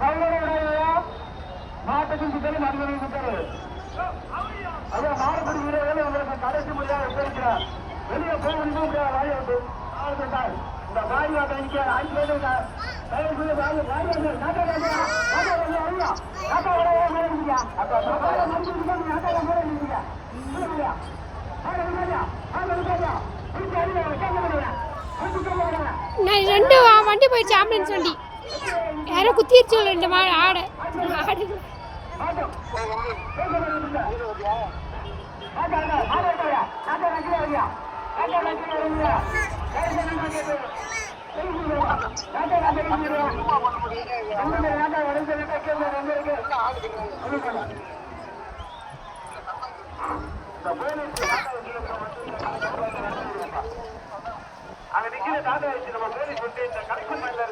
கல்லறையா மாட்டுக்கு சுத்தரு மனிதனுக்கு சுத்தரு அதே மாறுபடி வீரர்கள் உங்களுக்கு கடைசி முறையாக எச்சரிக்கிறார் வெளியே போக முடியும் வந்து இந்த பேர் தயவு செய்து வந்து நாட்டை நாட்டை வர நாட்டை நான் ரெண்டு வண்டி போயிடுச்சு ஆம்புலன்ஸ் வண்டி யாரோ குத்திருச்சு ரெண்டு மாடு ஆடை. ஆடு. அங்க நிக்கிற தாத்தா நம்ம போலீஸ் வந்து இந்த கலெக்ஷன் பண்ணல